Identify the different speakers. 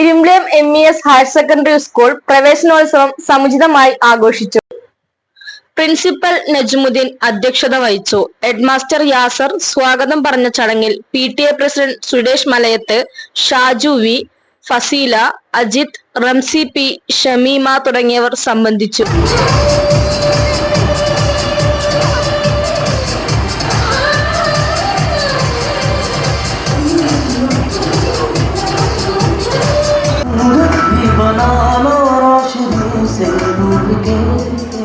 Speaker 1: Irimbiliyam M E S higher secondary school പ്രവേശനോത്സവം സമുചിതമായി ആഘോഷിച്ചു. പ്രിൻസിപ്പൽ നജ്മുദ്ദീൻ അധ്യക്ഷത വഹിച്ചു. ഹെഡ്മാസ്റ്റർ യാസർ സ്വാഗതം പറഞ്ഞ ചടങ്ങിൽ P T A president Suresh Malayath Shaju V Fazeela Ajith Ramsi P Shamima തുടങ്ങിയവർ സംബന്ധിച്ചു.
Speaker 2: we go.